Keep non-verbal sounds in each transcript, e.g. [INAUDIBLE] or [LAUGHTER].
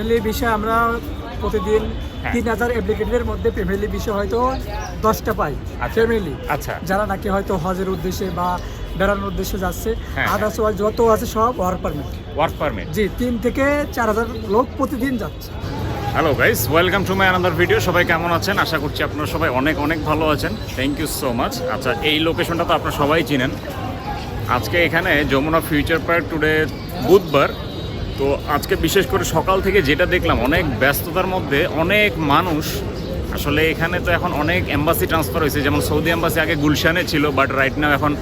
Family বিষয় আমরা প্রতিদিন হ্যাঁ। তিন হাজার অ্যাপ্লিকেটের মধ্যে ফ্যামিলি বিষয় হয়তো দশটা পাই আচ্ছা। ফ্যামিলি আচ্ছা। যারা নাকি হয়তো হজের উদ্দেশ্যে বা বেড়ানোর উদ্দেশ্যে যাচ্ছে আদার্স আদার্স যত আছে সব ওয়ার্ক পারমিট ওয়ার্ক পারমিট জি তিন থেকে চার হাজার লোক প্রতিদিন যাচ্ছে। Hello guys welcome to my another video সবাই কেমন আছেন? আশা করছি আপনারা সবাই অনেক অনেক ভালো আছেন। থ্যাংক ইউ সো মাচ আচ্ছা এই লোকেশনটা তো আপনারা সবাই চিনেন। আজকে এখানে যমুনা ফিউচার পার্ক টুডে বুধবার। তো আজকে বিশেষ করে সকাল থেকে যেটা দেখলাম, অনেক ব্যস্ততার মধ্যে অনেক মানুষ, আসলে এখানে তো এখন অনেক এম্বাসি ট্রান্সফার হয়েছে, যেমন সৌদি এম্বাসি আগে গুলশানে ছিল বাট রাইট নাও এখন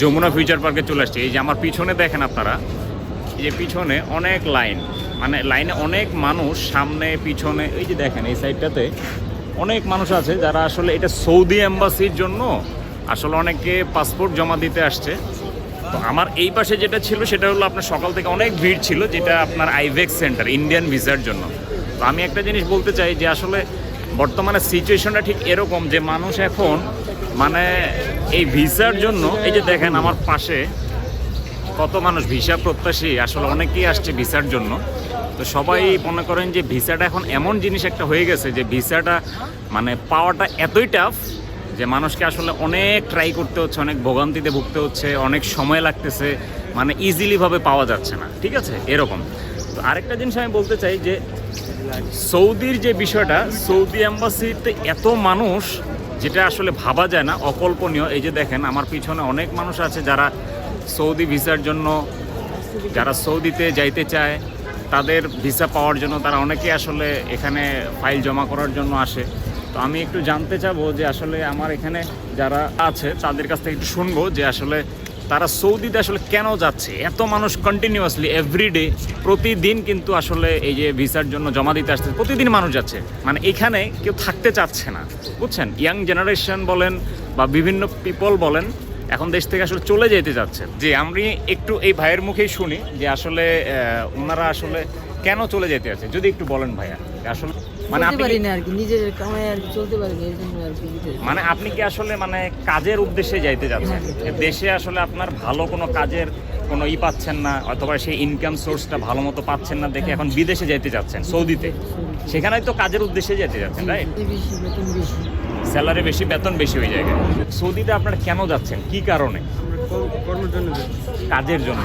যমুনা ফিউচার পার্কে চলে আসছে। এই যে আমার পিছনে দেখেন আপনারা, এই যে পিছনে অনেক লাইন মানে লাইনে অনেক মানুষ, সামনে, পিছনে, এই যে দেখেন এই সাইডটাতে অনেক মানুষ আছে যারা আসলে এটা সৌদি এম্বাসির জন্য আসলে অনেকে পাসপোর্ট জমা দিতে আসছে। তো আমার এই পাশে যেটা ছিল, সেটা হলো আপনার সকাল থেকে অনেক ভিড় ছিল, যেটা আপনার আইভেক্স সেন্টার ইন্ডিয়ান ভিসার জন্য। তো আমি একটা জিনিস বলতে চাই যে আসলে বর্তমানে সিচুয়েশনটা ঠিক এরকম যে মানুষ এখন মানে এই ভিসার জন্য, এই যে দেখেন আমার পাশে কত মানুষ ভিসা প্রত্যাশী, আসলে অনেকেই আসছে ভিসার জন্য। তো সবাই মনে করেন যে ভিসাটা এখন এমন জিনিস একটা হয়ে গেছে যে ভিসাটা মানে পাওয়াটা এতই টাফ যে মানুষকে আসলে অনেক ট্রাই করতে হচ্ছে, অনেক ভোগান্তিতে ভুগতে হচ্ছে, অনেক সময় লাগতেছে মানে ইজিলিভাবে পাওয়া যাচ্ছে না, ঠিক আছে? এরকম। তো আরেকটা জিনিস আমি বলতে চাই যে, সৌদির যে বিষয়টা, সৌদি অ্যাম্বাসিতে এত মানুষ, যেটা আসলে ভাবা যায় না, অকল্পনীয়। এই যে দেখেন, আমার পিছনে অনেক মানুষ আছে যারা সৌদি ভিসার জন্য, যারা সৌদিতে যাইতে চায়, তাদের ভিসা পাওয়ার জন্য তারা অনেকে আসলে এখানে ফাইল জমা করার জন্য আসে। তো আমি একটু জানতে চাবো যে আসলে আমার এখানে যারা আছে, তাদের কাছ থেকে একটু শুনব যে আসলে তারা সৌদিতে আসলে কেন যাচ্ছে? এত মানুষ কন্টিনিউয়াসলি এভরিডে প্রতিদিন কিন্তু আসলে এই যে ভিসার জন্য জমা দিতে আসছে, প্রতিদিন মানুষ যাচ্ছে। মানে এখানে কেউ থাকতে চাচ্ছে না, বুঝছেন? ইয়াং জেনারেশন বলেন বা বিভিন্ন পিপল বলেন, এখন দেশ থেকে আসলে চলে যেতে যাচ্ছে। যে আমি একটু এই ভাইয়ের মুখেই শুনি যে আসলে ওনারা আসলে কেন চলে যেতে আছে যদি একটু বলেন ভাইয়া, আসলে মানে আপনি পারি কি- না আর কি নিজের কামাই আর চলতে পারি না আর কি মানে আপনি কি আসলে মানে কাজের উদ্দেশ্যে যাইতে যাচ্ছেন? দেশে আসলে আপনার ভালো কোনো কাজের কোনো ই পাচ্ছেন না অথবা সেই ইনকাম সোর্সটা ভালো মতো পাচ্ছেন না দেখে এখন বিদেশে যাইতে যাচ্ছেন সৌদিতে। সেখানে তো কাজের উদ্দেশ্যে যেতে যাচ্ছেন রাইট? বেশি। স্যালারি বেশি বেতন বেশি ওই জায়গায়। সৌদিতে আপনারা কেন যাচ্ছেন? কি কারণে? জন্য? কাজের জন্য।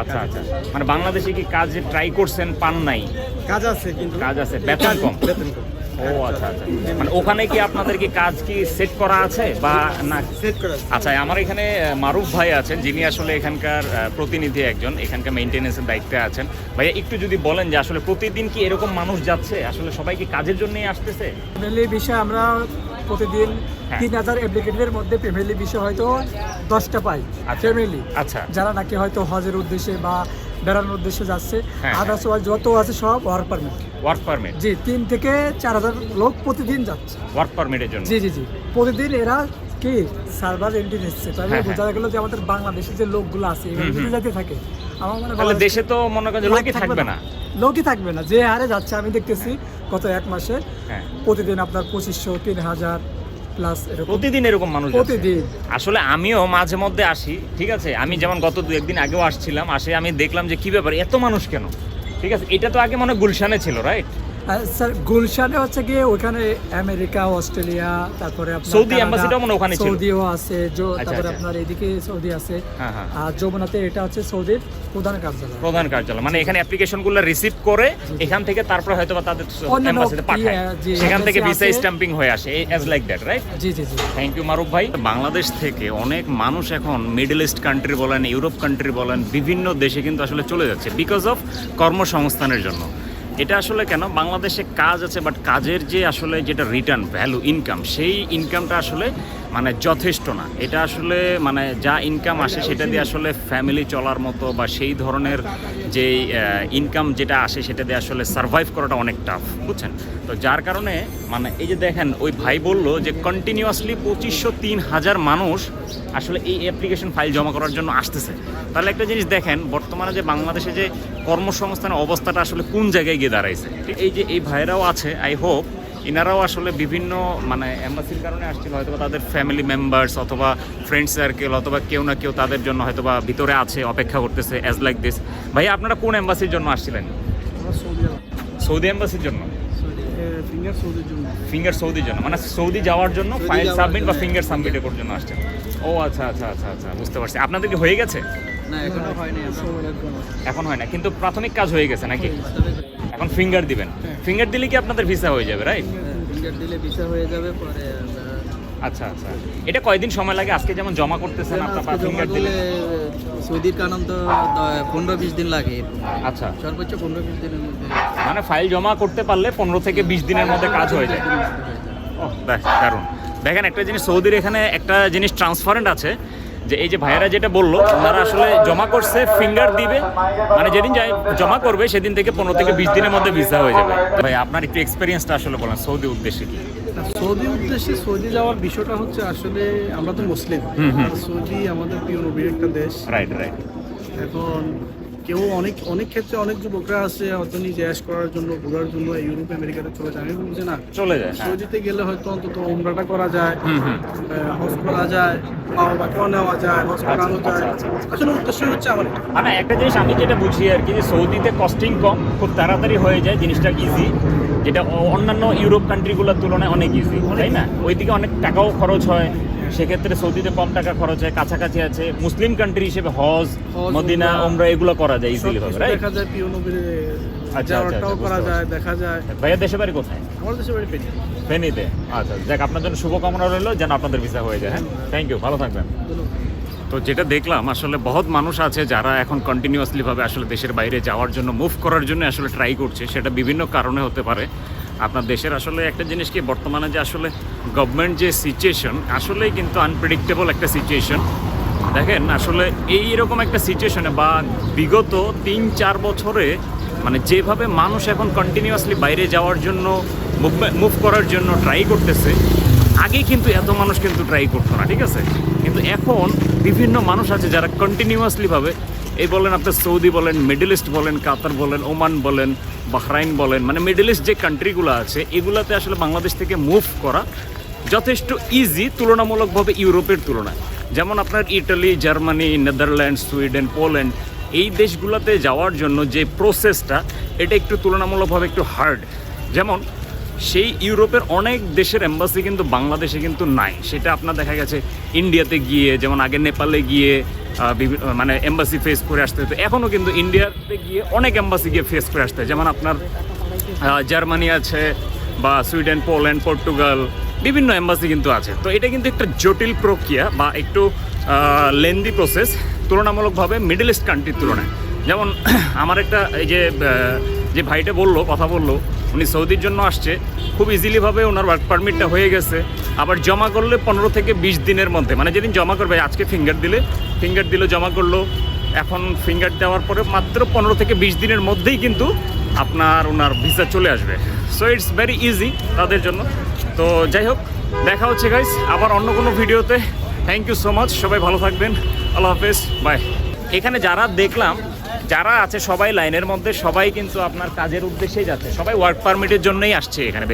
আচ্ছা আচ্ছা। মানে বাংলাদেশে কি কাজে ট্রাই করছেন পান নাই? কাজ আছে কিন্তু কাজ আছে বেতন কম? বেতন কম। ও আচ্ছা আচ্ছা। মানে ওখানে কি আপনাদের কি কাজ কি সেট করা আছে বা না? সেট করা আচ্ছা আমার এখানে মারুফ ভাই আছেন যিনি আসলে এখানকার প্রতিনিধি একজন এখানকার মেনটেনেন্সের দায়িত্বে আছেন। ভাইয়া একটু যদি বলেন যে আসলে প্রতিদিন কি এরকম মানুষ যাচ্ছে? আসলে সবাই কি কাজের জন্যই আসতেছে? ফ্যামিলি বিষয় আমরা প্রতিদিন হ্যাঁ। তিন হাজার অ্যাপ্লিকেটের মধ্যে ফ্যামিলি বিষয় হয়তো দশটা পাই আচ্ছা। ফ্যামিলি আচ্ছা। যারা নাকি হয়তো হজের উদ্দেশ্যে বা বেড়ানোর উদ্দেশ্যে যাচ্ছে। হ্যাঁ, আদার্স যত আছে সব ওয়ার্ক পারমিট ওয়ার্ক পারমিট জি তিন থেকে চার হাজার লোক প্রতিদিন যাচ্ছে। ওয়ার্ক পারমিটের জন্য? জি জি জি। প্রতিদিন এরা কি? সার্ভার এন্ট্রি নিচ্ছে। তাহলে হ্যাঁ, বোঝা গেল যে আমাদের বাংলাদেশের যে লোকগুলো আছে এগুলো। যেতে থাকে আমার মনে হয় দেশে তো মনে করেন লোকই থাকবে না। লোকই থাকবে না। যে হারে যাচ্ছে আমি দেখতেছি গত এক মাসে হ্যাঁ। প্রতিদিন আপনার পঁচিশশো তিন হাজার প্লাস এরকম। প্রতিদিন এরকম মানুষ প্রতিদিন। আসলে আমিও মাঝে মধ্যে আসি ঠিক আছে? আমি যেমন গত দু একদিন আগেও আসছিলাম আসে আমি দেখলাম যে কি ব্যাপার এত মানুষ কেন? ঠিক আছে এটা তো আগে মনে গুলশানে ছিল রাইট স্যার গুলশানে হচ্ছে গিয়ে ওখানে আমেরিকা অস্ট্রেলিয়া তারপরে সৌদি embassy-টাও মনে ওখানে ছিল। সৌদিও আছে যো- আচ্ছা, তারপরে আচ্ছা। আপনার এদিকে সৌদি আছে। হ্যাঁ হ্যাঁ। আর যমুনাতে এটা হচ্ছে সৌদির প্রধান কার্যালয়। প্রধান কার্যালয়। মানে এখানে অ্যাপ্লিকেশনগুলো রিসিভ করে এখান থেকে তারপরে হয়তো বা তাদের এম্বাসিতে পাঠায়। সেখান থেকে ভিসা স্ট্যাম্পিং হয়ে আসে অ্যাজ লাইক দ্যাট রাইট জি জি জি। থ্যাংক ইউ মারুফ ভাই বাংলাদেশ থেকে অনেক মানুষ এখন মিডল ইস্ট কান্ট্রি বলেন ইউরোপ কান্ট্রি বলেন বিভিন্ন দেশে কিন্তু আসলে চলে যাচ্ছে বিকজ অফ কর্মসংস্থানের জন্য। এটা আসলে কেন? বাংলাদেশে কাজ আছে বাট কাজের যে আসলে যেটা রিটার্ন ভ্যালু ইনকাম সেই ইনকামটা আসলে মানে যথেষ্ট না। এটা আসলে মানে যা ইনকাম আসে সেটা দিয়ে আসলে ফ্যামিলি চলার মতো বা সেই ধরনের যে ইনকাম যেটা আসে সেটা দিয়ে আসলে সার্ভাইভ করাটা অনেক টাফ বুঝছেন? তো যার কারণে মানে এই যে দেখেন, ওই ভাই বলল যে কন্টিনিউয়াসলি পঁচিশশো তিন হাজার মানুষ আসলে এই অ্যাপ্লিকেশন ফাইল জমা করার জন্য আসতেছে। তাহলে একটা জিনিস দেখেন, বর্তমানে যে বাংলাদেশে যে কর্মসংস্থানের অবস্থাটা আসলে কোন জায়গায় গিয়ে দাঁড়াইছে? এই যে এই ভাইরাও আছে আই হোপ ইনারাও আসলে বিভিন্ন মানে এম্বাসির কারণে আসছিল হয়তো তাদের ফ্যামিলি মেম্বার্স অথবা ফ্রেন্ড সার্কেল অথবা কেউ না কেউ তাদের জন্য হয়তো বা ভিতরে আছে অপেক্ষা করতেছে অ্যাজ লাইক দিস ভাই আপনারা কোন এম্বাসির জন্য আসছিলেন? সৌদি এম্বাসির জন্য? ফিঙ্গার সৌদির জন্য। মানে সৌদি যাওয়ার জন্য ফাইল সাবমিট বা ফিঙ্গার সাবমিট করার জন্য আসছেন। ও আচ্ছা আচ্ছা আচ্ছা আচ্ছা বুঝতে পারছি। আপনাদের কি হয়ে গেছে? এখন হয় না কিন্তু প্রাথমিক কাজ হয়ে গেছে নাকি? এখন ফিঙ্গার দিবেন। ফিঙ্গার দিলে কি আপনাদের ভিসা হয়ে যাবে রাইট ফিঙ্গার দিলে ভিসা হয়ে যাবে পরে আচ্ছা আচ্ছা। এটা কয়দিন সময় লাগে? আজকে যেমন জমা করতেছেন আপনার ফিঙ্গার দিলে সৌদির কারণ তো পনেরো বিশ দিন লাগে। আচ্ছা। সর্বোচ্চ পনেরো বিশ দিনের মধ্যে মানে ফাইল জমা করতে পারলে পনেরো থেকে বিশ দিনের মধ্যে কাজ হয়ে যায়। ও দেখ দারুণ। দেখেন একটা জিনিস সৌদির এখানে একটা জিনিস ট্রান্সপারেন্ট আছে। যে এই যে ভাইয়েরা যেটা বলল ওনারা আসলে জমা করছে ফিঙ্গার দিবে। মানে যেদিন যাই জমা করবে সেদিন থেকে পনেরো থেকে বিশ দিনের মধ্যে ভিসা হয়ে যাবে। ভাই আপনার একটু এক্সপিরিয়েন্সটা আসলে বলেন সৌদি উদ্দেশ্যে কি? সৌদি উদ্দেশ্যে সৌদি যাওয়ার বিষয়টা হচ্ছে আসলে আমরা তো মুসলিম। সৌদি আমাদের প্রিয় নবীর একটা দেশ। রাইট রাইট এখন কেউ অনেক অনেক ক্ষেত্রে অনেক যুবকরা আছে হয়তো নিজে অ্যাশ করার জন্য ঘোরার জন্য ইউরোপ আমেরিকাতে চলে যায়। আমি বলছি না চলে যায় হ্যাঁ। সৌদিতে গেলে হয়তো অন্তত উমরাটা করা যায় হজ করা যায় নেওয়া যায় হজ করানো আচ্ছা, যায় আচ্ছা, আসলে উদ্দেশ্য হচ্ছে আমার মানে একটা জিনিস আমি যেটা বুঝি আর কি যে সৌদিতে কস্টিং কম খুব তাড়াতাড়ি হয়ে যায় জিনিসটা ইজি যেটা অন্যান্য ইউরোপ কান্ট্রিগুলোর তুলনায় অনেক ইজি তাই না? ওইদিকে অনেক টাকাও খরচ হয় সেক্ষেত্রে সৌদিতে কম টাকা খরচ হয় কাছাকাছি আছে। মুসলিম কান্ট্রি হিসেবে হজ মদিনা ওমরা এগুলো করা যায় ইজিলি ভাবে রাইট দেখা যায় নবীর আচ্ছা, যাওয়াটাও আচ্ছা, করা যায় দেখা যায়। ভাইয়া দেশে বাড়ি কোথায়? আমাদের দেশে বাড়ি পেটি ফেনীতে। আচ্ছা যাক আপনার জন্য শুভকামনা রইল যেন আপনাদের ভিসা হয়ে যায় হ্যাঁ? থ্যাংক ইউ ভালো থাকবেন। তো যেটা দেখলাম আসলে বহুত মানুষ আছে যারা এখন কন্টিনিউয়াসলি ভাবে আসলে দেশের বাইরে যাওয়ার জন্য মুভ করার জন্য আসলে ট্রাই করছে সেটা বিভিন্ন কারণে হতে পারে। আপনার দেশের আসলে একটা জিনিস কি, বর্তমানে যে আসলে গভর্নমেন্ট যে সিচুয়েশন আসলেই কিন্তু আনপ্রেডিক্টেবল একটা সিচুয়েশন দেখেন, আসলে এই রকম একটা সিচুয়েশনে বা বিগত তিন, চার বছরে মানে যেভাবে মানুষ এখন কন্টিনিউয়াসলি বাইরে যাওয়ার জন্য মুভ করার জন্য ট্রাই করতেছে, আগে কিন্তু এত মানুষ কিন্তু ট্রাই করতো না, ঠিক আছে? কিন্তু এখন বিভিন্ন মানুষ আছে যারা কন্টিনিউয়াসলি ভাবে এই বলেন আপনার সৌদি বলেন, মিডল ইস্ট বলেন, কাতার বলেন, ওমান বলেন, বাহরাইন বলেন মানে মিডল ইস্ট যে কান্ট্রিগুলো আছে, এগুলাতে আসলে বাংলাদেশ থেকে মুভ করা যথেষ্ট ইজি তুলনামূলকভাবে ইউরোপের তুলনায়। যেমন আপনার Italy, Germany Netherland Sweden, Poland, এই দেশগুলোতে যাওয়ার জন্য যে প্রসেসটা এটা একটু তুলনামূলকভাবে একটু হার্ড যেমন সেই ইউরোপের অনেক দেশের এম্বাসি কিন্তু বাংলাদেশে কিন্তু নাই। সেটা আপনার দেখা গেছে ইন্ডিয়াতে গিয়ে, যেমন আগে নেপালে গিয়ে মানে এম্বাসি ফেস করে আসতে হতো। এখনও কিন্তু ইন্ডিয়াতে গিয়ে অনেক এম্বাসি গিয়ে ফেস করে আসতে যেমন আপনার জার্মানি আছে বা সুইডেন, পোল্যান্ড, পর্তুগাল, বিভিন্ন এম্বাসি কিন্তু আছে। তো এটা কিন্তু একটা জটিল প্রক্রিয়া বা একটু লেন্দি প্রসেস তুলনামূলকভাবে মিডল ইস্ট কান্ট্রির তুলনায়। যেমন [CLEARS THROAT] আমার একটা এই যে যে ভাইটা বলল, কথা বলল উনি সৌদির জন্য আসছে। খুব ইজিলিভাবে ওনার ওয়ার্ক পারমিটটা হয়ে গেছে। আবার জমা করলে পনেরো থেকে বিশ দিনের মধ্যে। মানে যেদিন জমা করবে, আজকে ফিঙ্গার দিলে। ফিঙ্গার দিলে, জমা করল। এখন ফিঙ্গার দেওয়ার পরে মাত্র পনেরো থেকে বিশ দিনের মধ্যেই কিন্তু আপনার ওনার ভিসা চলে আসবে। সো ইটস ভেরি ইজি তাদের জন্য। তো, যাই হোক, দেখা হচ্ছে গাইস আবার অন্য কোনো ভিডিওতে। থ্যাংক ইউ সো মাচ সবাই ভালো থাকবেন। আল্লাহ হাফেজ। বাই এখানে যারা দেখলাম যারা আছে সবাই লাইনের মধ্যে, সবাই কিন্তু আপনার কাজের উদ্দেশ্যেই যাচ্ছে। সবাই ওয়ার্ক পারমিটের জন্যই আসছে এখানে।